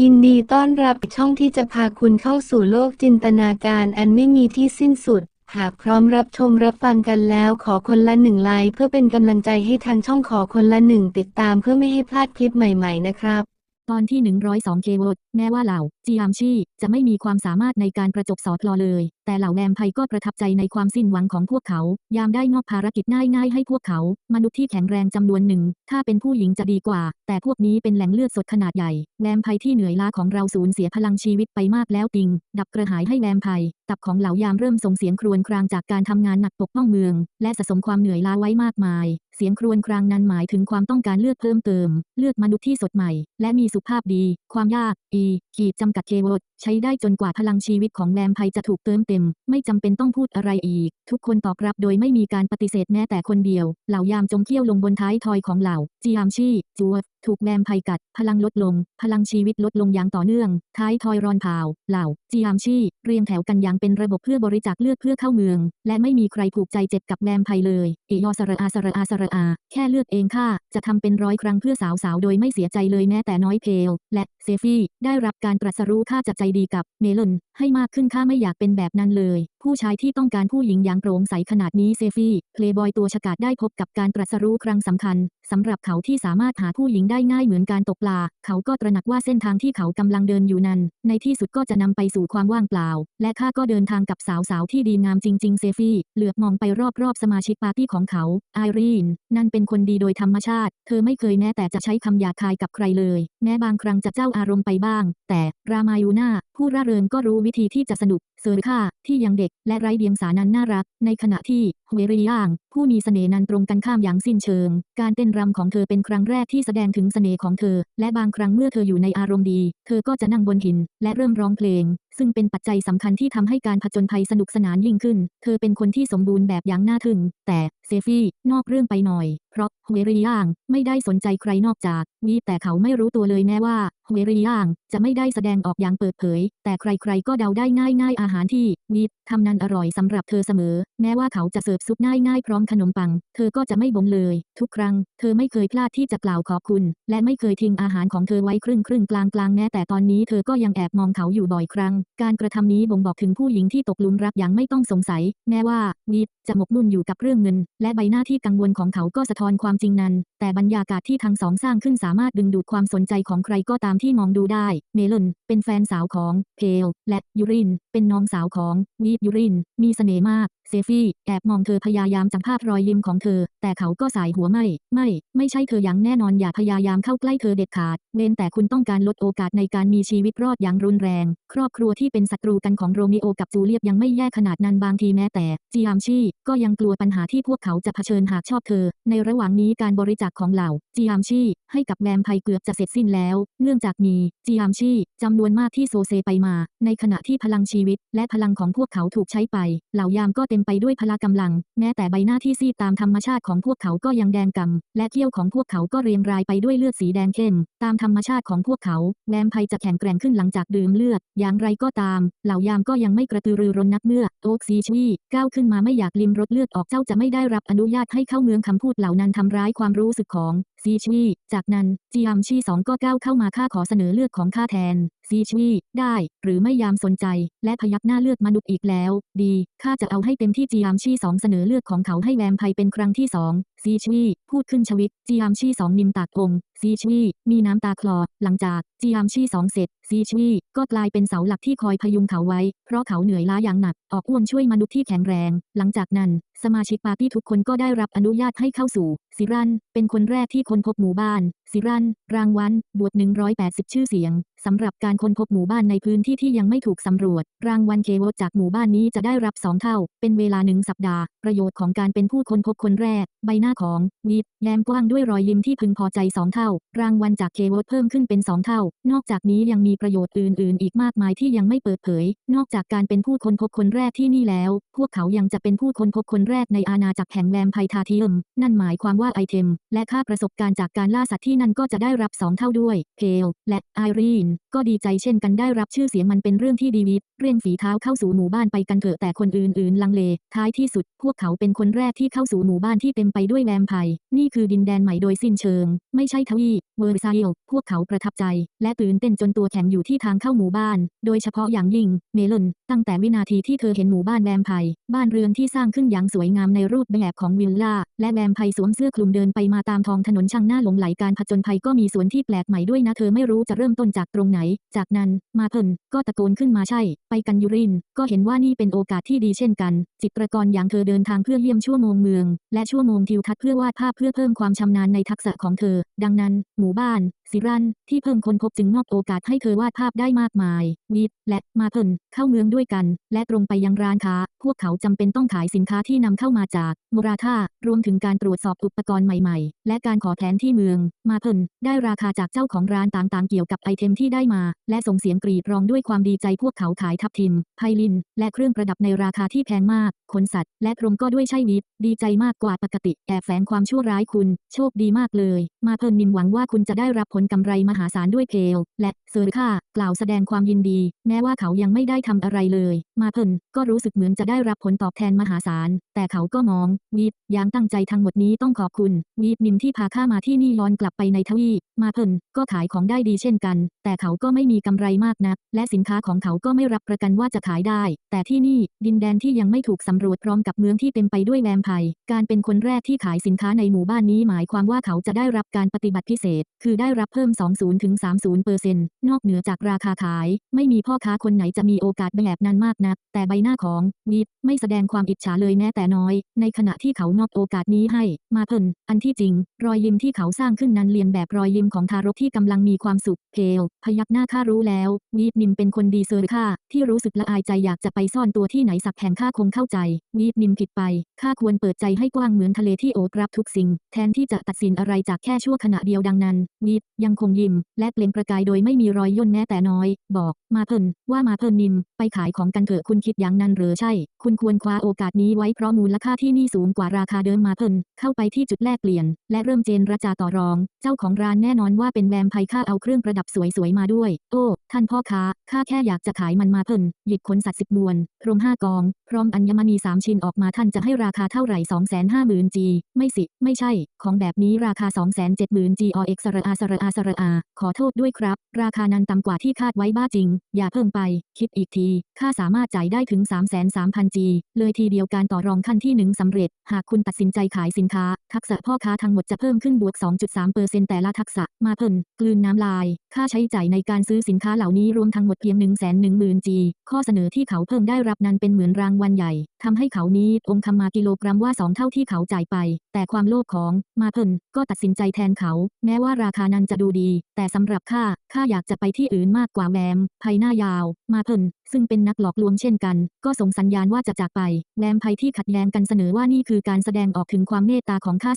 ยินดีต้อนรับช่องที่จะพาคุณเข้าสู่โลกจินตนาการอันไม่มีที่สิ้นสุด หากพร้อมรับชมรับฟังกันแล้วขอคนละหนึ่งไลค์เพื่อเป็นกำลังใจให้ทางช่องขอคนละหนึ่งติดตามเพื่อไม่ให้พลาดคลิปใหม่ ๆ นะครับ ตอนที่ 102 เคโวตแม้ว่าเหล่าจียามชีจะไม่มีความสามารถในการประจบสอดลอเลย แต่เหล่าแวมไพก็ประทับใจในความสิ้นหวังของพวกเขา ยามได้มอบภารกิจง่ายๆ ให้พวกเขา มนุษย์ที่แข็งแรงจำนวนหนึ่ง ถ้าเป็นผู้หญิงจะดีกว่า แต่พวกนี้เป็นแหล่งเลือดสดขนาดใหญ่ แวมไพที่เหนื่อยล้าของเราสูญเสียพลังชีวิตไปมากแล้วติง ดับกระหายให้แวมไพตับของเหล่ายามเริ่มส่งเสียงครวญครางจากการทำงานหนักปกป้องเมือง และสะสมความเหนื่อยล้าไว้มากมาย สียงครวญครางนั้นหมายถึงความต้องการเลือดเพิ่มเติม เลือดมนุษย์ที่สดใหม่ และมีสุขภาพดี ความยาก e ขีดจำกัดเคโวตใช้ได้จนกว่าพลังชีวิตของแวมไพร์จะถูกเติมเต็ม ไม่จำเป็นต้องพูดอะไรอีก ทุกคนตอบรับโดยไม่มีการปฏิเสธแม้แต่คนเดียว เหล่ายามจมเขี้ยวลงบนท้ายทอยของเหล่าจียามชีจูว ถูกแมมไพร์กัด พลังลดลง พลังชีวิตลดลงอย่างต่อเนื่อง ท้ายทอยรอนพาว เหล่าจียามชีเรียงแถวกันอย่างเป็นระบบเพื่อบริจาคเลือดเพื่อเข้าเมือง และไม่มีใครผูกใจเจ็บกับแมมไพร์เลยเอยอสระอาสระอาสระอา แค่เลือดเองค่ะ จะทำเป็นร้อยครั้งเพื่อสาวๆโดยไม่เสียใจเลยแม้แต่น้อยเพล และเซฟี่ ได้รับการตรัสรู้ค่าจะใจดีกับเมลอนให้มากขึ้นข้าไม่อยากเป็นแบบนั้นเลย ผู้ชายที่ต้องการผู้หญิงอย่างโปร่งใสขนาดนี้เซฟี่เพลย์บอยตัวฉกาจได้พบกับการตรัสรู้ครั้งสำคัญสำหรับเขาที่สามารถหาผู้หญิงได้ง่ายเหมือนการตกปลา เขาก็ตระหนักว่าเส้นทางที่เขากำลังเดินอยู่นั้น ในที่สุดก็จะนำไปสู่ความว่างเปล่า และข้าก็เดินทางกับสาวๆที่ดีงามจริง ๆ เซฟี่ เหลือบมองไปรอบๆสมาชิกปาร์ตี้ของเขาไอรีนนั่นเป็นคนดีโดยธรรมชาติ เธอไม่เคยแม้แต่จะใช้คำหยาบคายกับใครเลย แม้บางครั้งจะเจ้าอารมณ์ไปบ้าง แต่รามายูนาผู้ร่าเริงก็รู้วิธีที่จะสนุกเซอร์ค่าที่ยังเด็กและไร้เดียงสานั้นน่ารัก ในขณะที่เวริย่าง ผู้มีเสน่ห์นั้นตรงกันข้ามอย่างสิ้นเชิง การเต้นรำของเธอเป็นครั้งแรกที่แสดงถึงเสน่ห์ของเธอ และบางครั้งเมื่อเธออยู่ในอารมณ์ดี เธอก็จะนั่งบนหิน และเริ่มร้องเพลง ซึ่งเป็นปัจจัยสำคัญที่ทำให้การผจญภัยสนุกสนานยิ่งขึ้น เธอเป็นคนที่สมบูรณ์แบบอย่างน่าทึ่ง แต่เซฟี่นอกเรื่องไปหน่อย เพราะเวริย่างไม่ได้สนใจใครนอกจากวีแต่เขาไม่รู้ตัวเลยแม้ว่าเวริย่างจะไม่ได้แสดงออกอย่างเปิดเผย แต่ใครๆก็เดาได้ง่ายๆอาหารที่วีทำนั้นอร่อยสำหรับเธอเสมอ แม้ว่าเขาจะเสิร์ฟซุปง่ายๆพร้อมขนมปัง เธอก็จะไม่บ่นเลย ทุกครั้ง เธอไม่เคยพลาดที่จะกล่าวขอบคุณ และไม่เคยทิ้งอาหารของเธอไว้ครึ่งครึ่งกลางกลางแม้แต่ตอนนี้เธอก็ยังแอบมองเขาอยู่บ่อยครั้งการกระทำนี้บ่งบอกถึงผู้หญิงที่ตกหลุมรักอย่างไม่ต้องสงสัย แม้ว่าวีจะหมกมุ่นอยู่กับเรื่องเงิน และใบหน้าที่กังวลของเขาก็สะท้อนความจริงนั้น แต่บรรยากาศที่ทั้งสองสร้างขึ้นสามารถดึงดูดความสนใจของใครก็ตามที่มองดูได้ เมลอนเป็นแฟนสาวของเพลและยูริน เป็นน้องสาวของวียูริน มีเสน่ห์มาก เซฟี่แอบมองเธอพยายามจับภาพรอยยิ้มของเธอ แต่เขาก็สายหัวไม่ ไม่ ไม่ใช่เธออย่างแน่นอนอย่าพยายามเข้าใกล้เธอเด็ดขาด เว้นแต่คุณต้องการลดโอกาสในการมีชีวิตรอดอย่างรุนแรง ครอบครัวที่เป็นศัตรูกันของโรมิโอกับจูเลียตยังไม่แย่ขนาดนั้นบางทีแม้แต่จียามชีก็ยังกลัวปัญหาที่พวกเขาจะเผชิญหากชอบเธอ ในระหว่างนี้การบริจาคของเหล่าจียามชีให้กับแวมไพเกือบจะเสร็จสิ้นแล้ว เนื่องจากมีจียามชีจำนวนมากที่โซเซไปมา ในขณะที่พลังชีวิต และพลังของพวกเขาถูกใช้ไป เหล่ายามก็เต็มไปด้วยพละกำลัง แม้แต่ใบหน้าที่ซีดตามธรรมชาติของพวกเขาก็ยังแดงกำและเขี้ยวของพวกเขาก็เรียงรายไปด้วยเลือดสีแดงเข้ม ตามธรรมชาติของพวกเขาแวมไพรจะแข็งแกร่งขึ้นหลังจากดื่มเลือด อย่างไรก็ตาม เหล่ายามก็ยังไม่กระตือรือร้นนักเมื่อ โอ๊กซีชวีก้าวขึ้นมาไม่อยากลิมรสเลือดออกเจ้าจะไม่ได้รับอนุญาตให้เข้าเมืองคำพูดเหล่านั้นทำร้ายความรู้สึกของ ซีชีจากนั้นจียามชีสองก็ก้าวเข้ามาข้าขอเสนอเลือดของข้าแทน ซีชีได้ หรือไม่ยามสนใจ และพยักหน้าเลือดมนุษย์อีกแล้ว ดีข้าจะเอาให้เต็มที่จียามชีสองเสนอเลือดของเขาให้แวมไพเป็นครั้งที่สอง ซีชีพูดขึ้นชวิตจียามชีสองนิมตากองซีชีมีน้ำตาคลอ หลังจากจียามชีสองเสร็จซีชีก็กลายเป็นเสาหลักที่คอยพยุงเขาไว้ เพราะเขาเหนื่อยล้าอย่างหนัก ออกอ้วนช่วยมนุษย์ที่แข็งแรง หลังจากนั้น สมาชิกปาร์ตี้ทุกคนก็ได้รับอนุญาตให้เข้าสู่ซิรันเป็นคนแรกที่ค้นพบหมู่บ้าน ซิรัน รางวัล บวช180 ชื่อเสียง สำหรับการค้นพบหมู่บ้านในพื้นที่ที่ยังไม่ถูกสำรวจ รางวัลเควตจากหมู่บ้านนี้จะได้รับ 2 เท่า เป็นเวลาหนึ่งสัปดาห์ ประโยชน์ของการเป็นผู้ค้นพบคนแรก ใบหน้าของวีดแย้มกว้างด้วยรอยยิ้มที่พึงพอใจ 2 เท่า รางวัลจากเควตเพิ่มขึ้นเป็น 2 เท่า นอกจากนี้ยังมีประโยชน์อื่น ๆ อีกมากมายที่ยังไม่เปิดเผย นอกจากการเป็นผู้ค้นพบคนแรกที่นี่แล้ว พวกเขายังจะเป็นผู้ค้นพบคนแรกในอาณาจักรแห่งแวมไพทาเทียม นั่นหมายความว่าไอเทม และค่าประสบการณ์จากการล่าสัตว์ที่นันก็จะได้รับสองเท่าด้วย เพลและไอรีน ก็ดีใจเช่นกันได้รับชื่อเสียงมันเป็นเรื่องที่ดีวิทเร่งฝีเท้าเข้าสู่หมู่บ้านไปกันเถอะแต่คนอื่นๆ ลังเล ท้ายที่สุด พวกเขาเป็นคนแรกที่เข้าสู่หมู่บ้านที่เต็มไปด้วยแวมไพร์นี่คือดินแดนใหม่โดยสิ้นเชิง ไม่ใช่ทวีเวอร์ซายลพวกเขาประทับใจ และตื่นเต้นจนตัวแข็งอยู่ที่ทางเข้าหมู่บ้าน โดยเฉพาะอย่างยิ่ง เมลอนตั้งแต่วินาทีที่เธอเห็นหมู่บ้านแวมไพร์บ้านเรือนที่สร้างขึ้นอย่างสวยงามในรูปแบบของวิลล่าและแวมไพร์สวมเสื้อคลุมเดินไปมาตามท้องถนนช่างน่าหลงไหลการผจจนภัยก็มีสวนที่แปลกใหม่ด้วยนะเธอไม่รู้จะเริ่มต้นจากตรงไหน จากนั้นมาเพิ่นก็ตะโกนขึ้นมาใช่ ไปกันยูริน ก็เห็นว่านี่เป็นโอกาสที่ดีเช่นกัน จิตรกรอย่างเธอเดินทางเพื่อเยี่ยมชั่วโมงเมือง และชั่วโมงทิวทัศน์เพื่อวาดภาพเพื่อเพิ่มความชำนาญในทักษะของเธอ ดังนั้น หมู่บ้าน สิรันที่เพิ่งค้นพบจึงมอบโอกาสให้เธอวาดภาพได้มากมายวีดและมาเพิ่นเข้าเมืองด้วยกัน และตรงไปยังร้านค้า พวกเขาจำเป็นต้องขายสินค้าที่นำเข้ามาจากโมราธารวมถึงการตรวจสอบอุปกรณ์ใหม่ๆ และการขอแผนที่เมือง มาเพิ่นได้ราคาจากเจ้าของร้านต่างๆเกี่ยวกับไอเทมที่ได้มา และส่งเสียงกรีดร้องด้วยความดีใจพวกเขาขายทับทิม ไพลิน และเครื่องประดับในราคาที่แพงมากขนสัตว์ และกรมก็ด้วยใช่วิทดีใจมากกว่าปกติแอบแฝงความชั่วร้ายคุณ โชคดีมากเลย มาเพิ่นนิมหวังว่าคุณจะได้รับผลกำไรมหาศาลด้วยเพล และเซอร์ค่ากล่าวแสดงความยินดี แม้ว่าเขายังไม่ได้ทำอะไรเลย มาเพิ่นก็รู้สึกเหมือนจะได้รับผลตอบแทนมหาศาลแต่เขาก็มองวีดอย่างตั้งใจทั้งหมดนี้ต้องขอบคุณวีดนิมที่พาข้ามาที่นี่ย้อนกลับไปในทวีมาเพิ่นก็ขายของได้ดีเช่นกัน แต่เขาก็ไม่มีกำไรมากนัก และสินค้าของเขาก็ไม่รับประกันว่าจะขายได้ แต่ที่นี่ดินแดนที่ยังไม่ถูกสำรวจพร้อมกับเมืองที่เต็มไปด้วยแวมไพร์การเป็นคนแรกที่ขายสินค้าในหมู่บ้านนี้หมายความว่าเขาจะได้รับการปฏิบัติพิเศษ คือได้รับเพิ่ม 20ถึง30เปอร์เซ็นต์นอกเหนือจากราคาขาย ไม่มีพ่อค้าคนไหนจะมีโอกาสแบบนั้นมากนัก แต่ใบหน้าของวีดไม่แสดงความอิจฉาเลยแม้แต่น้อย ในขณะที่เขามอบโอกาสนี้ให้ มาเพิ่นอันที่จริง รอยยิ้มที่เขาสร้างขึ้นนั้นเรียนแบบรอยยิ้มของทารกที่กำลังมีความสุขเพลพยักหน้าข้ารู้แล้ววีดนิมเป็นคนดีเซอร์ค่าที่รู้สึกละอายใจอยากจะไปซ่อนตัวที่ไหนสักแห่งข้าคงเข้าใจวีดนิมผิดไปข้าควรเปิดใจให้กว้างเหมือนทะเลที่โอบรับทุกสิ่ง แทนที่จะตัดสินอะไรจากแค่ชั่วขณะเดียวดังนั้นวีดยังคงยิ้ม และเปล่งประกายโดยไม่มีรอยย่นแม้แต่น้อย บอกมาเพิ่นว่ามาเพิ่นนิมไปขายของกันเถอะคุณคิดอย่างนั้นหรือใช่ คุณควรคว้าโอกาสนี้ไว้เพราะมูลค่าที่นี่สูงกว่าราคาเดิมมาเพิ่นเข้าไปที่จุดแลกเปลี่ยน และเริ่มเจนราจาต่อรอง เจ้าของร้านแน่นอนว่าเป็นแวมไพค่าเอาเครื่องประดับสวยๆมาด้วย โอ้ ท่านพ่อค้าข้าแค่อยากจะขายมันมาเพิ่นหยิบขนสัตว์สิบมวนพรมห้ากอง พร้อมอัญมณีสามชิ้นออกมาท่านจะให้ราคาเท่าไหร่สองแสนห้าหมื่นจีไม่สิ ไม่ใช่ ของแบบนี้ราคาสองแสนเจ็ดหมื่นจีอเอ็กสระอาสระอาสระอา ขอโทษด้วยครับ ราคานั้นต่ำกว่าที่คาดไว้บ้าจริง อย่าเพิ่มไป คิดอีกที ค่าสามารถจ่ายได้ถึง3 3 0 0 0 0จีเลยทีเดียวการต่อรองขั้นที่หนึ่งสำเร็จ หากคุณตัดสินใจขายสินค้า ทักษะพ่อค้าทั้งหมดจะเพิ่มขึ้นบวก 2.3%แต่ละทักษะมาเพิ่นกลืนน้ำลาย ค่าใช้จ่ายในการซื้อสินค้าเหล่านี้รวมทั้งหมดเพียง 1 1 0 0 0 0จีข้อเสนอที่เขาเพิ่มได้รับนั้นเป็นเหมือนรางวัลใหญ่ทำให้เขานี้องคำมากิโลกรัมว่าสองเท่าที่เขาจ่ายไป แต่ความโลภของมาเพิ่นก็ตัดสินใจแทนเขา แม้ว่าราคานั้นจะดูดี แต่สำหรับข้าข้าอยากจะไปที่อื่นมากกว่าแวมไพหน้ายาว มาเพิ่น ซึ่งเป็นนักหลอกลวงเช่นกัน ก็ส่งสัญญาณว่าจะจากไปแวมไพที่ขัดแย้งกันเสนอว่านี่คือการแสดงออกถึงความเมตตาของข้า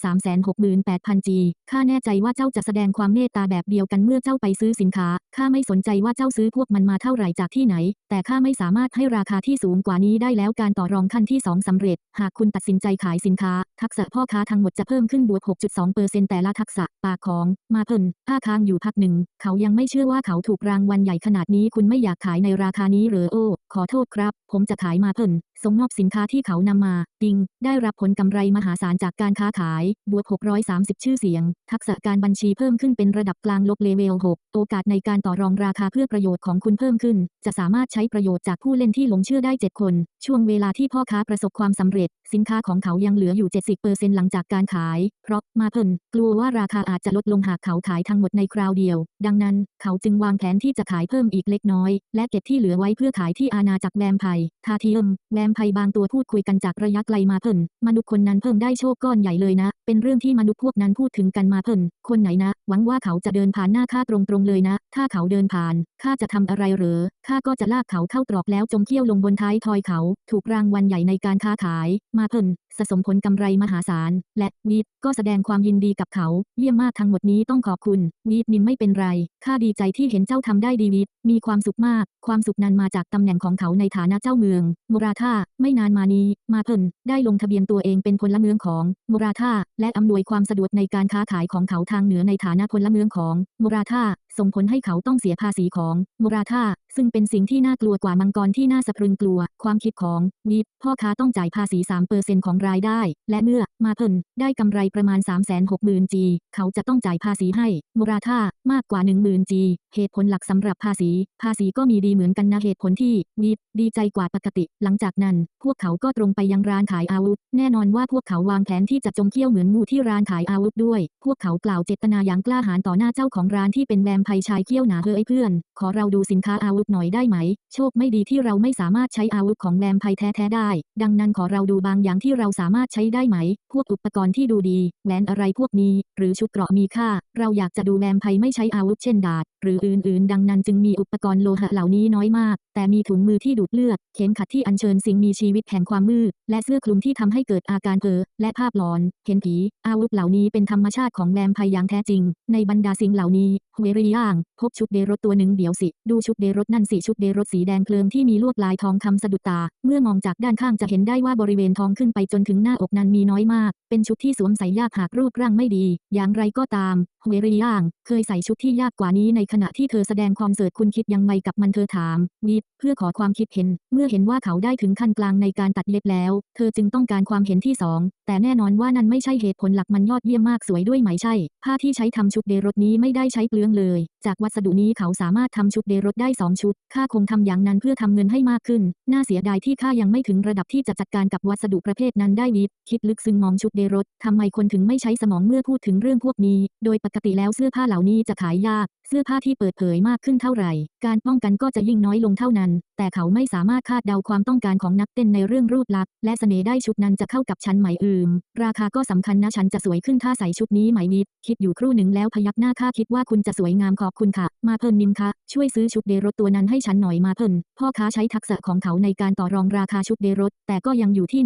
368,000 จีข้าแน่ใจว่าเจ้าจะแสดงความเมตตาแบบเดียวกันเมื่อเจ้าไปซื้อสินค้า ข้าไม่สนใจว่าเจ้าซื้อพวกมันมาเท่าไหร่จากที่ไหน แต่ข้าไม่สามารถให้ราคาที่สูงกว่านี้ได้แล้วการต่อรองขั้นที่ 2สำเร็จ หากคุณตัดสินใจขายสินค้า ทักษะพ่อค้าทั้งหมดจะเพิ่มขึ้นบวก 6.2%แต่ละทักษะ ปากของ มาเพิ่นผ้าค้างอยู่พักหนึ่ง เขายังไม่เชื่อว่าเขาถูกรางวัลใหญ่ขนาดนี้คุณไม่อยากขายในราคานี้หรือโอ้ ขอโทษครับ ผมจะขายมาเพิ่นส่งมอบสินค้าที่เขานำมาจริง ได้รับผลกำไรมหาศาลจากการค้าขาย บวก 630 ชื่อเสียง ทักษะการบัญชีเพิ่มขึ้นเป็นระดับกลางลบเลเวล 6 โอกาสในการต่อรองราคาเพื่อประโยชน์ของคุณเพิ่มขึ้น จะสามารถใช้ประโยชน์จากผู้เล่นที่หลงเชื่อได้ 7 คน ช่วงเวลาที่พ่อค้าประสบความสำเร็จ สินค้าของเขายังเหลืออยู่ 70%หลังจากการขาย เพราะมาเพิ่นกลัวว่าราคาอาจจะลดลงหากเขาขายทั้งหมดในคราวเดียว ดังนั้นเขาจึงวางแผนที่จะขายเพิ่มอีกเล็กน้อย และเก็บที่เหลือไว้เพื่อขายที่อาณาจักรแวมไพร์ทาเทียมแวมภัยบางตัวพูดคุยกันจากระยะไกลมาเพิ่นมนุษย์คนนั้นเพิ่มได้โชคก้อนใหญ่เลยนะ เป็นเรื่องที่มนุษย์พวกนั้นพูดถึงกันมาเพิ่นคนไหนนะ หวังว่าเขาจะเดินผ่านหน้าข้าตรงๆเลยนะ ถ้าเขาเดินผ่านข้าจะทำอะไรเหรอข้าก็จะลากเขาเข้าตรอกแล้วจมเขี้ยวลงบนท้ายทอยเขา ถูกรางวัลใหญ่ในการค้าขาย มาเพิ่น สะสมผลกำไรมหาศาล และวีดก็แสดงความยินดีกับเขา เยี่ยมมากทั้งหมดนี้ต้องขอบคุณวีดนินไม่เป็นไรข้าดีใจที่เห็นเจ้าทำได้ดีวีดมีความสุขมาก ความสุขนั้นมาจากตำแหน่งของเขาในฐานะเจ้าเมืองมูราธาไม่นานมานี้ มาเพิ่นได้ลงทะเบียนตัวเองเป็นพลเมืองของมูราธาและอำนวยความสะดวกในการค้าขายของเขาทางเหนือในฐานะพลเมืองของมูราธาส่งผลให้เขาต้องเสียภาษีของมูราธา ซึ่งเป็นสิ่งที่น่ากลัวกว่ามังกรที่น่าสะพรึงกลัว ความคิดของวีดพ่อค้าต้องจ่ายภาษี 3%ของรายได้ และเมื่อมาเพิ่นได้กำไรประมาณ 360,000จีเขาจะต้องจ่ายภาษีให้มูราธามากกว่า 10,000จีเหตุผลหลักสำหรับภาษี ภาษีก็มีดีเหมือนกันนะเหตุผลที่วีดดีใจกว่าปกติ หลังจากนั้น พวกเขาก็ตรงไปยังร้านขายอาวุธ แน่นอนว่าพวกเขาวางแผนที่จะจมเขี้ยวเหมือนงูที่ร้านขายอาวุธด้วย พวกเขากล่าวเจตนาอย่างกล้าหาญต่อหน้าเจ้าของร้านที่เป็นแวมไพร์ชายเขี้ยวหนาเฮ้ยไอเพื่อน ขอเราดูสินค้าอาวุธหน่อยได้ไหม โชคไม่ดีที่เราไม่สามารถใช้อาวุธของแวมไพแท้ๆได้ ดังนั้นขอเราดูบางอย่างที่เราสามารถใช้ได้ไหม พวกอุปกรณ์ที่ดูดีแหวนอะไรพวกนี้ หรือชุดเกราะมีค่า เราอยากจะดูแวมไพไม่ใช้อาวุธเช่นดาบหรืออื่นๆ ดังนั้นจึงมีอุปกรณ์โลหะเหล่านี้น้อยมาก แต่มีถุงมือที่ดูดเลือด เข็มขัดที่อัญเชิญสิ่งมีชีวิตแห่งความมืด และเสื้อคลุมที่ทำให้เกิดอาการเพ้อและภาพหลอน เห็นผี อาวุธเหล่านี้เป็นธรรมชาติของแวมไพอย่างแท้จริง ในบรรดาสิ่งเหล่านี้เวรีย่าง พบชุดเดรถตัวหนึ่งเดี๋ยวสิ ดูชุดเดรถนั่นสิชุดเดรถสีแดงเพลิงที่มีลวดลายทองคำสะดุดตา เมื่อมองจากด้านข้างจะเห็นได้ว่าบริเวณท้องขึ้นไปจนถึงหน้าอกนั้นมีน้อยมาก เป็นชุดที่สวมใส่ยากหากรูปร่างไม่ดี อย่างไรก็ตามเวรีย่าง เคยใส่ชุดที่ยากกว่านี้ในขณะที่เธอแสดงคอนเสิร์ตคุณคิดยังไงกับมันเธอถามนิดเพื่อขอความคิดเห็น เมื่อเห็นว่าเขาได้ถึงขั้นกลางในการตัดเล็บแล้ว เธอจึงต้องการความเห็นที่สองแต่แน่นอนว่านั่นไม่ใช่เหตุผลหลักมันยอดเยี่ยมมากสวยด้วยไหมใช่ ผ้าที่ใช้ทำชุดเดรถนี้ไม่ได้ใช้เปลืองเลย จากวัสดุนี้เขาสามารถทำชุดเดรถได้2ชุดข้าคงทำอย่างนั้นเพื่อทำเงินให้มากขึ้น น่าเสียดายที่ข้ายังไม่ถึงระดับที่จะจัดการกับวัสดุประเภทนั้นได้วิดคิดลึกซึ้งมองชุดเดรสทำไมคนถึงไม่ใช้สมองเมื่อพูดถึงเรื่องพวกนี้ โดยปกติแล้วเสื้อผ้าเหล่านี้จะขายยากเสื้อผ้าที่เปิดเผยมากขึ้นเท่าไหร่ การป้องกันก็จะยิ่งน้อยลงเท่านั้น แต่เขาไม่สามารถคาดเดาความต้องการของนักเต้นในเรื่องรูปลักษณ์และเสน่ห์ได้ชุดนั้นจะเข้ากับฉันไหมอืม ราคาก็สำคัญนะฉันจะสวยขึ้นถ้าใส่ชุดนี้ไหมวิด คิดอยู่ครู่หนึ่งแล้วพยักหน้าข้าคิดว่าคุณจะสวยงามขอบคุณค่ะ มาเพิ่นนิมคะช่วยซื้อชุดเดรถตัวนั้นให้ฉันหน่อยมาเพิ่นพ่อค้าใช้ทักษะของเขาในการต่อรองราคาชุดเดรถแต่ก็ยังอยู่ที่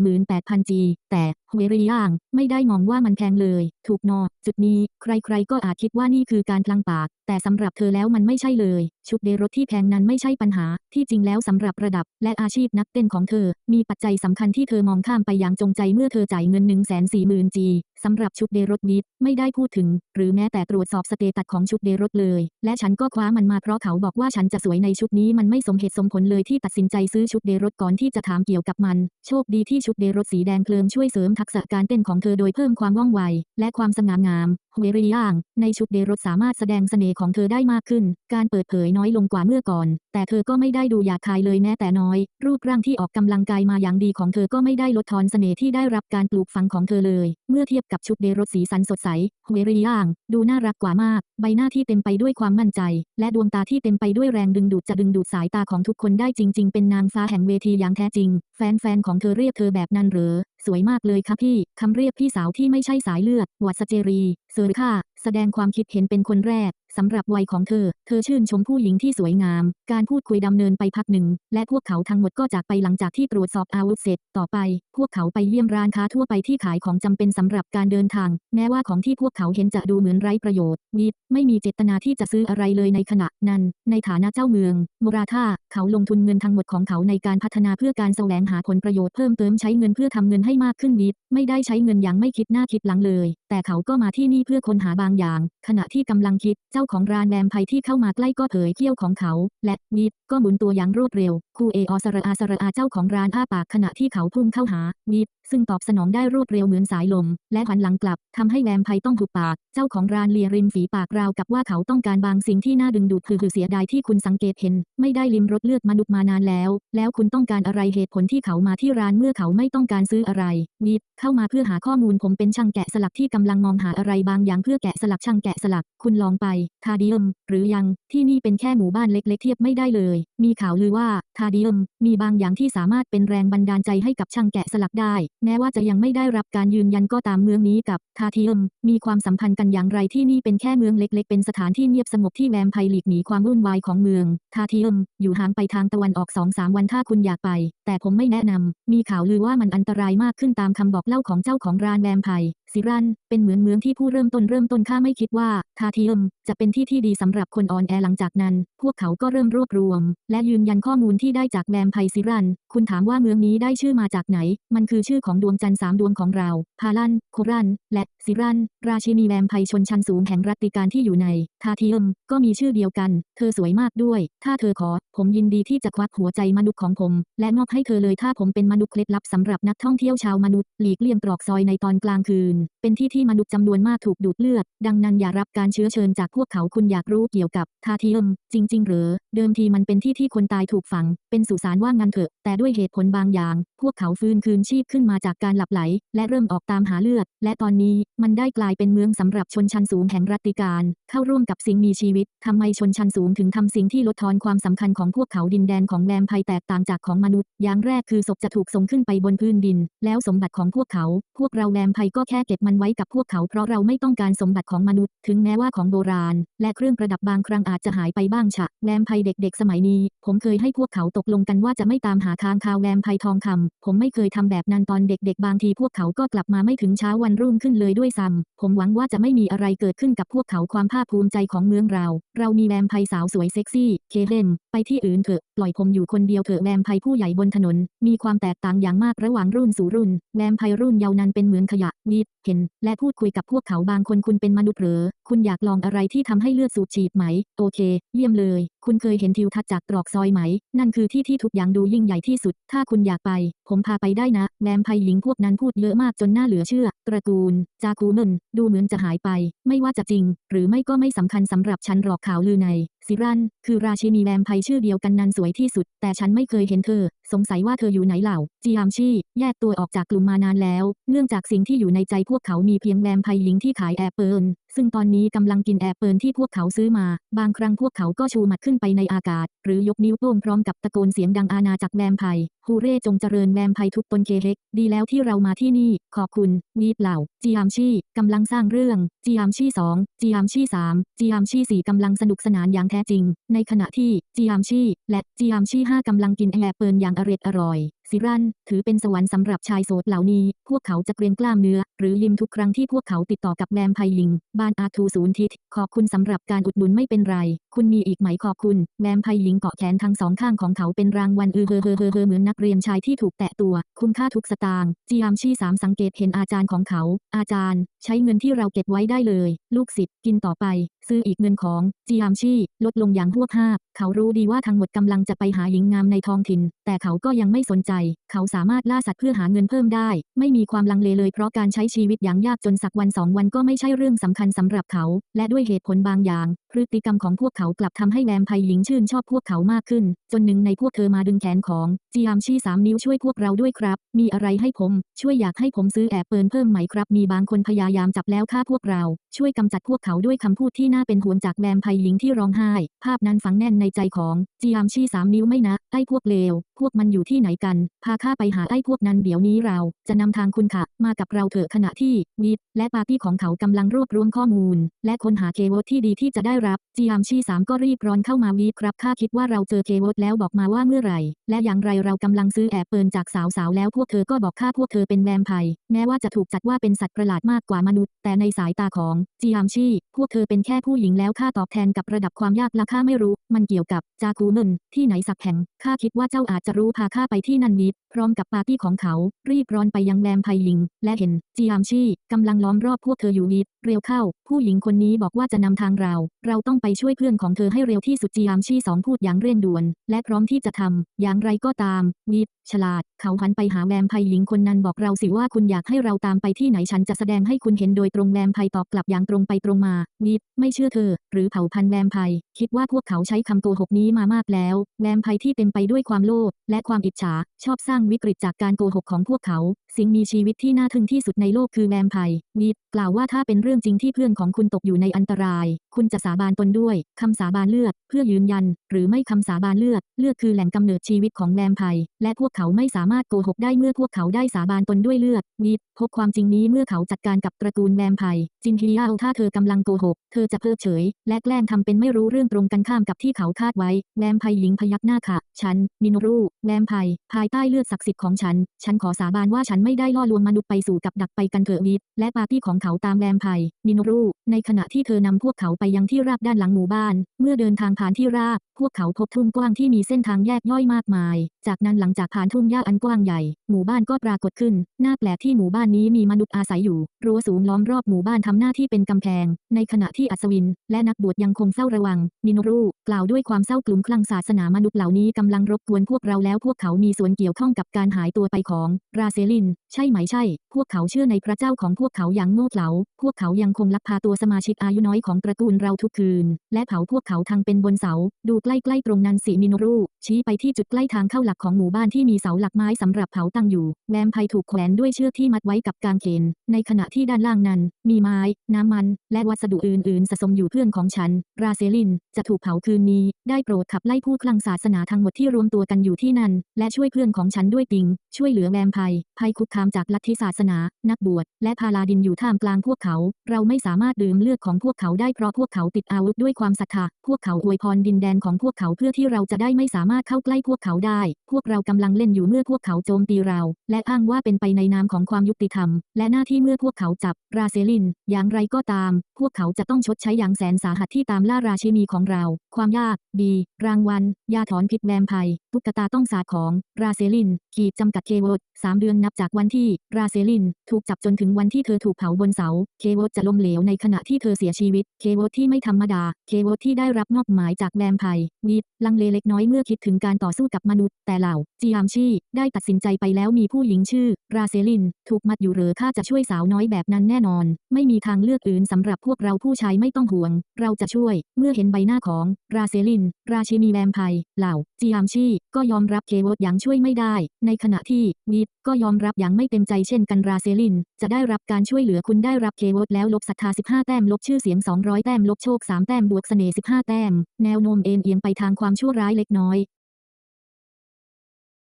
148,000จีแต่เวรีย่างไม่ได้มองว่ามันแพงเลย ถูกนอจุดนี้ ใครๆก็อาจคิดว่านี่คือการพลังปาก แต่สำหรับเธอแล้วมันไม่ใช่เลย ชุดเดรถที่แพงนั้นไม่ใช่ปัญหา ที่จริงแล้วสำหรับระดับ และอาชีพนักเต้นของเธอ มีปัจจัยสำคัญที่เธอมองข้ามไปอย่างจงใจเมื่อเธอจ่ายเงิน140,000จี สำหรับชุดเดรถวิดไม่ได้พูดถึง หรือแม้แต่ตรวจสอบสเตตัสของชุดเดรถเลย และฉันก็คว้ามันมาเพราะเขาบอกว่าฉันจะสวยในชุดนี้มันไม่สมเหตุสมผลเลยที่ตัดสินใจซื้อชุดเดรถก่อนที่จะถามเกี่ยวกับมัน โชคดีที่ชุดเดรถสีแดงเพลิงช่วยเสริมทักษะการเต้นของเธอโดยเพิ่มความว่องไว และความสง่างามเวรีย่าง ในชุดเดรถสามารถแสดงเสน่ห์ของเธอได้มากขึ้น การเปิดเผยน้อยลงกว่าเมื่อก่อน แต่เธอก็ไม่ได้ดูหยาบคายเลยแม้แต่น้อย รูปร่างที่ออกกำลังกายมาอย่างดีของเธอก็ไม่ได้ลดทอนเสน่ห์ที่ได้รับการปลูกฝังของเธอเลย เมื่อเทียบกับชุดเดรถสีสันสดใสเวรีย่าง ดูน่ารักกว่ามาก ใบหน้าที่เต็มไปด้วยความมั่นใจ และดวงตาที่เต็มไปด้วยแรงดึงดูดจะดึงดูดสายตาของทุกคนได้จริง ๆ เป็นนางฟ้าแห่งเวทีอย่างแท้จริง แฟนๆของเธอเรียกเธอแบบนั้นเหรอสวยมากเลยค่ะพี่คำเรียกพี่สาวที่ไม่ใช่สายเลือดวัดสเจรีเซอร์ค่ะ แสดงความคิดเห็นเป็นคนแรก สำหรับวัยของเธอ เธอชื่นชมผู้หญิงที่สวยงาม การพูดคุยดำเนินไปพักหนึ่ง และพวกเขาทั้งหมดก็จากไปหลังจากที่ตรวจสอบอาวุธเสร็จ ต่อไปพวกเขาไปเยี่ยมร้านค้าทั่วไปที่ขายของจำเป็นสำหรับการเดินทาง แม้ว่าของที่พวกเขาเห็นจะดูเหมือนไร้ประโยชน์วิดไม่มีเจตนาที่จะซื้ออะไรเลยในขณะนั้น ในฐานะเจ้าเมืองมราธาเขาลงทุนเงินทั้งหมดของเขาในการพัฒนาเพื่อการแสวงหาผลประโยชน์เพิ่มเติมใช้เงินเพื่อทำเงินให้มากขึ้นวิดไม่ได้ใช้เงินอย่างไม่คิดหน้าคิดหลังเลย แต่เขาก็มาที่นี่เพื่อค้นหาบางอย่าง ขณะที่กำลังคิดเจ้าของร้านแวมไพที่เข้ามาใกล้ก็เผยเขี้ยวของเขา และวิดก็หมุนตัวอย่างรวดเร็วคูเออสระอาสระอาเจ้าของร้านอ้าปากขณะที่เขาพุ่งเข้าหาวิดซึ่งตอบสนองได้รวดเร็วเหมือนสายลม และหันหลังกลับทำให้แวมไพร์ต้องหุบปาก เจ้าของร้านเลียริมฝีปากราวกับว่าเขาต้องการบางสิ่งที่น่าดึงดูดคือคือเสียดายที่คุณสังเกตเห็น ไม่ได้ลิมรสเลือดมนุษย์มานานแล้ว แล้วคุณต้องการอะไรเหตุผลที่เขามาที่ร้านเมื่อเขาไม่ต้องการซื้ออะไรวิดเข้ามาเพื่อหาข้อมูลผมเป็นช่างแกะสลักที่กำลังมองหาอะไรบางอย่างเพื่อแกะสลักช่างแกะสลัก คุณลองไปทาดียมหรือยังที่นี่เป็นแค่หมู่บ้านเล็กๆเทียบไม่ได้เลย มีข่าวลือว่าทาดียมมีบางอย่างที่สามารถเป็นแรงบันดาลใจให้กับช่างแกะสลักได้ แม้ว่าจะยังไม่ได้รับการยืนยันก็ตามเมืองนี้กับทาเทียมมีความสัมพันธ์กันอย่างไรที่นี่เป็นแค่เมืองเล็ก ๆ เป็นสถานที่เงียบสงบที่แวมไพร์หลีกหนีความวุ่นวายของเมืองทาเทียมอยู่ห่างไปทางตะวันออกสองสามวันถ้าคุณอยากไป แต่ผมไม่แนะนำมีข่าวลือว่ามันอันตรายมากขึ้นตามคำบอกเล่าของเจ้าของร้านแวมไพ ซิรัน เป็นเหมือนเมืองที่ผู้เริ่มต้นเริ่มต้นข้าไม่คิดว่าทาเทียมจะเป็นที่ที่ดีสำหรับคนออนแอหลังจากนั้น พวกเขาก็เริ่มรวบรวม และยืนยันข้อมูลที่ได้จากแวมไพซิรัน คุณถามว่าเมืองนี้ได้ชื่อมาจากไหน มันคือชื่อของดวงจันทร์สามดวงของเรา พาลัน โครัน และซิรัน ราชินีแวมไพชนชั้นสูงแห่งรัตติการที่อยู่ในทาเทียมก็มีชื่อเดียวกัน เธอสวยมากด้วย ถ้าเธอขอ ผมยินดีที่จะควักหัวใจมนุษย์ของผม และมอบให้เธอเลยถ้าผมเป็นมนุษย์เคล็ดลับสำหรับนักท่องเที่ยวชาวมนุษย์หลีกเลี่ยงตรอกซอยในตอนกลางคืนเป็นที่ที่มนุษย์จำนวนมากถูกดูดเลือด ดังนั้นอย่ารับการเชื้อเชิญจากพวกเขาคุณอยากรู้เกี่ยวกับทาเทียม จริง ๆ หรือ เดิมทีมันเป็นที่ที่คนตายถูกฝัง เป็นสุสานว่างันเถอะ แต่ด้วยเหตุผลบางอย่าง พวกเขาฟื้นคืนชีพขึ้นมาจากการหลับไหล และเริ่มออกตามหาเลือด และตอนนี้มันได้กลายเป็นเมืองสำหรับชนชั้นสูงแห่งรัตติการ เข้าร่วมกับสิ่งมีชีวิตทำไมชนชั้นสูงถึงทำสิ่งที่ลดทอนความสำคัญของพวกเขาดินแดนของแวมไพร์แตกต่างจากของมนุษย์ อย่างแรกคือศพจะถูกส่งขึ้นไปบนพื้นดิน แล้วสมบัติของพวกเขา พวกเราแวมไพร์ก็แค่เก็บมันไว้กับพวกเขาเพราะเราไม่ต้องการสมบัติของมนุษย์ ถึงแม้ว่าของโบราณ และเครื่องประดับบางครั้งอาจจะหายไปบ้างฉะแวมไพร์เด็ก ๆ สมัยนี้ ผมเคยให้พวกเขาตกลงกันว่าจะไม่ตามหาค้างคาวแวมไพร์ทองคำผมไม่เคยทำแบบนั้นตอนเด็กๆ บางทีพวกเขาก็กลับมาไม่ถึงเช้าวันรุ่งขึ้นเลยด้วยซ้ำผมหวังว่าจะไม่มีอะไรเกิดขึ้นกับพวกเขาความภาคภูมิใจของเมืองเรา เรามีแวมไพร์สาวสวยเซ็กซี่ เคเฮนไปที่อื่นเถอะ ปล่อยผมอยู่คนเดียวเถอะแวมไพร์ผู้ใหญ่บนถนน มีความแตกต่างอย่างมากระหว่างรุ่นสู่รุ่น แวมไพร์รุ่นเยาว์นั้นเป็นเหมือนขยะวีดเห็น และพูดคุยกับพวกเขาบางคนคุณเป็นมนุษย์หรือคุณอยากลองอะไรที่ทำให้เลือดสูบฉีดไหม โอเค เยี่ยมเลยคุณเคยเห็นทิวทัศน์จากตรอกซอยไหม นั่นคือที่ที่ทุกอย่างดูยิ่งใหญ่ที่สุด ถ้าคุณอยากไป ผมพาไปได้นะแวมไพร์หญิงพวกนั้นพูดเยอะมากจนน่าเหลือเชื่อ ตระกูล จาคูเนนดูเหมือนจะหายไป ไม่ว่าจะจริง หรือไม่ก็ไม่สำคัญสำหรับฉันหรอกข่าวลือในซิรัน คือราชินีแวมไพชื่อเดียวกันนั้นสวยที่สุด แต่ฉันไม่เคยเห็นเธอ สงสัยว่าเธออยู่ไหนเหล่า จียามชีแยกตัวออกจากกลุ่มมานานแล้ว เนื่องจากสิ่งที่อยู่ในใจพวกเขามีเพียงแวมไพหญิงที่ขายแอปเปิลซึ่งตอนนี้กำลังกินแอปเปิลที่พวกเขาซื้อมา บางครั้งพวกเขาก็ชูหมัดขึ้นไปในอากาศ หรือยกนิ้วโป้งพร้อมกับตะโกนเสียงดังอาณาจักรแวมไพฮูเร่จงเจริญแวมไพทุกตนเคเฮกดีแล้วที่เรามาที่นี่ ขอบคุณวีดเหล่า จียามชีกำลังสร้างเรื่อง จียามชีสองจียามชีสามจียามชีสี่กำลังสนุกสนานอย่างแท้จริง ในขณะที่จียามชีและจียามชีห้ากำลังกินแอปเปิลอย่างอร็ดอร่อย ซิรันถือเป็นสวรรค์สำหรับชายโสดเหล่านี้ พวกเขาจะเกรียงกล้ามเนื้อ หรือยิมทุกครั้งที่พวกเขาติดต่อกับแวมไพลิง บ้านอาทูศูนย์ทิศขอบคุณสำหรับการอุดหนุนไม่เป็นไร คุณมีอีกไหมขอบคุณแวมไพลิงเกาะแขนทั้งสองข้างของเขาเป็นรางวัลเออเฮอเฮอเฮอเฮอเหมือนนักเรียนชายที่ถูกแตะตัว คุ้มค่าทุกสตางค์จียามชีสามสังเกตเห็นอาจารย์ของเขา อาจารย์ ใช้เงินที่เราเก็บไว้ได้เลย ลูกศิษย์กินต่อไป ซื้ออีกเงินของจียามชีลดลงอย่างพวกห้าบเขารู้ดีว่าทั้งหมดกำลังจะไปหาหญิงงามในท้องถิ่น แต่เขาก็ยังไม่สนใจ เขาสามารถล่าสัตว์เพื่อหาเงินเพิ่มได้ ไม่มีความลังเลเลยเพราะการใช้ชีวิตอย่างยากจนสักวันสองวันก็ไม่ใช่เรื่องสำคัญสำหรับเขา และด้วยเหตุผลบางอย่าง พฤติกรรมของพวกเขากลับทำให้แวมไพร์หญิงชื่นชอบพวกเขามากขึ้น จนหนึ่งในพวกเธอมาดึงแขนของจียามชีสามนิ้วช่วยพวกเราด้วยครับ มีอะไรให้ผมช่วยอยากให้ผมซื้อแอบเปิลเพิ่มไหมครับ มีบางคนพยายามจับแล้วฆ่าพวกเรา ช่วยกำจัดพวกเขาด้วยคำพูดที่น่าเป็นห่วงจากแบมไพหญิงที่ร้องไห้ ภาพนั้นฝังแน่นในใจของจียามชีสามนิ้วไม่นะ ไอ้พวกเลว วกมันอยู่ที่ไหนกัน พาข้าไปหาไอ้พวกนั้นเดี๋ยวนี้เราจะนำทางคุณค่ะ มากับเราเถอะขณะที่นิดและปาร์ตี้ของเขากำลังรวบรวมข้อมูล และค้นหาเคเวตที่ดีที่จะได้รับจียามชีสามก็รีบร้อนเข้ามาวีดครับข้าคิดว่าเราเจอเคเวตแล้วบอกมาว่าเมื่อไหร่ และอย่างไรเรากำลังซื้อแอบเปิลจากสาวๆแล้วพวกเธอก็บอกข้าพวกเธอเป็นแวมไพร์แม้ว่าจะถูกจัดว่าเป็นสัตว์ประหลาดมากกว่ามนุษย์ แต่ในสายตาของจียามชีพวกเธอเป็นแค่ผู้หญิงแล้วค่าตอบแทนกับระดับความยากละข้าไม่รู้ มันเกี่ยวกับจาคูเนนที่ไหนสักแห่งข้าคิดว่าเจ้าอาจจะรู้พาข้าไปที่นันนิดพร้อมกับปาร์ตี้ของเขา รีบร้อนไปยังแรมไพลิง และเห็นจียามชีกำลังล้อมรอบพวกเธออยู่นิด เร็วเข้า ผู้หญิงคนนี้บอกว่าจะนำทางเรา เราต้องไปช่วยเพื่อนของเธอให้เร็วที่สุดจียามชีสองพูดอย่างเร่งด่วน และพร้อมที่จะทำอย่างไรก็ตามนิดฉลาด เขาหันไปหาแวมไพหญิงคนนั้นบอกเราสิว่าคุณอยากให้เราตามไปที่ไหนฉันจะแสดงให้คุณเห็นโดยตรงแวมไพตอบกลับอย่างตรงไปตรงมานิดไม่เชื่อเธอ หรือเผ่าพันธุ์แวมไพคิดว่าพวกเขาใช้คำโกหกนี้มามากแล้ว แวมไพที่เต็มไปด้วยความโลภและความอิจฉา ชอบสร้างวิกฤตจากการโกหกของพวกเขา สิ่งมีชีวิตที่น่าทึ่งที่สุดในโลกคือแวมไพร์นิดกล่าวว่าถ้าเป็นเรื่องรื่องจริงที่เพื่อนของคุณตกอยู่ในอันตราย คุณจะสาบานตนด้วยคำสาบานเลือด เพื่อยืนยัน หรือไม่คำสาบานเลือด เลือดคือแหล่งกำเนิดชีวิตของแวมไพร์และพวกเขาไม่สามารถโกหกได้เมื่อพวกเขาได้สาบานตนด้วยเลือดวีดพบความจริงนี้เมื่อเขาจัดการกับตระกูลแวมไพร์จินฮีเอาถ้าเธอกำลังโกหก เธอจะเพิกเฉย และแกล้งทำเป็นไม่รู้เรื่องตรงกันข้ามกับที่เขาคาดไว้แวมไพร์หญิงพยักหน้าค่ะ ฉัน มินรูแวมไพร์ภายใต้เลือดศักดิ์สิทธิ์ของฉัน ฉันขอสาบานว่าฉันไม่ได้ล่อลวงมนุษย์ไปสู่กับดักไปกันเถอะวีดและปาร์ตี้ของเขาตามแวมไพร์มินรูในขณะที่เธอนำพวกเขาไปยังที่ราบด้านหลังหมู่บ้าน เมื่อเดินทางผ่านที่ราบ พวกเขาพบทุ่งกว้างที่มีเส้นทางแยกย่อยมากมาย จากนั้นหลังจากผ่านทุ่งหญ้าอันกว้างใหญ่ หมู่บ้านก็ปรากฏขึ้น น่าแปลกที่หมู่บ้านนี้มีมนุษย์อาศัยอยู่ รั้วสูงล้อมรอบหมู่บ้านทำหน้าที่เป็นกำแพง ในขณะที่อัศวิน และนักบวชยังคงเศร้าระวัง มินรูกล่าวด้วยความเศร้ากลุ่มคลั่งศาสนามนุษย์เหล่านี้กำลังรบกวนพวกเราแล้วพวกเขามีส่วนเกี่ยวข้องกับการหายตัวไปของราเซลิน ใช่ไหมใช่ พวกเขาเชื่อในพระเจ้าของพวกเขาอย่างโง่เขลา พวกเขายังคงลักพาตัวสมาชิกอายุน้อยของตระกูลเราทุกคืน และเผาพวกเขาทางเป็นบนเสา ดูใกล้ๆตรงนั้นสิมินรู ชี้ไปที่จุดใกล้ทางเข้าหลักของหมู่บ้านที่มีเสาหลักไม้สำหรับเผาตั้งอยู่ แวมไพถูกแขวนด้วยเชือกที่มัดไว้กับกางเขน ในขณะที่ด้านล่างนั้น มีไม้ น้ำมัน และวัสดุอื่นๆสะสมอยู่เพื่อนของฉัน ราเซลิน จะถูกเผาคืนนี้ ได้โปรดขับไล่ผู้คลั่งศาสนาทั้งหมดที่รวมตัวกันอยู่ที่นั่น และช่วยเพื่อนของฉันด้วยปิง ช่วยเหลือแวมไพร์ภัยคุกคาามจากลัทธิศาสนา นักบวช และพาลาดินอยู่ท่ามกลางพวกเขา เราไม่สามารถดื่มเลือดของพวกเขาได้เพราะพวกเขาติดอาวุธด้วยความศรัทธา พวกเขาอวยพรดินแดนของพวกเขาเพื่อที่เราจะได้ไม่สามารถเข้าใกล้พวกเขาได้ พวกเรากำลังเล่นอยู่เมื่อพวกเขาโจมตีเรา และอ้างว่าเป็นไปในนามของความยุติธรรม และหน้าที่เมื่อพวกเขาจับ ราเซลิน อย่างไรก็ตาม พวกเขาจะต้องชดใช้อย่างแสนสาหัสที่ตามล่าราชินีของเรา ความยาก B รางวัล ยาถอนพิษแวมไพตุกตาต้องสาของ ราเซลิน ขีดจำกัดเคเวิร์ 3 เดือนนับจากวันที่ราเซลิน ถูกจับจนถึงวันที่เธอถูกเผาบนเสา เคโวตจะล้มเหลวในขณะที่เธอเสียชีวิต เคโวตที่ไม่ธรรมดา เคโวตที่ได้รับมอบหมายจากแวมไพร์นิดลังเลเล็กน้อยเมื่อคิดถึงการต่อสู้กับมนุษย์ แต่เหล่าจิอามชีได้ตัดสินใจไปแล้วมีผู้หญิงชื่อ ราเซลิน ถูกมัดอยู่หรือข้าจะช่วยสาวน้อยแบบนั้นแน่นอน ไม่มีทางเลือกอื่นสำหรับพวกเราผู้ชายไม่ต้องห่วง เราจะช่วย เมื่อเห็นใบหน้าของราเซลิน ราชินีแวมไพร์เหล่าจิอามชีก็ยอมรับเคโวตยังช่วยไม่ได้ ในขณะที่นิดก็ยอมรับอย่างไม่เต็มใจเช่นกันราเซลิน จะได้รับการช่วยเหลือคุณได้รับเคโวตแล้วลบศรัทธา 15 แต้มลบชื่อเสียง 200 แต้มลบโชค 3 แต้มบวกเสน่ห์ 15 แต้ม แนวโน้มเอ็นเอียงไปทางความชั่วร้ายเล็กน้อย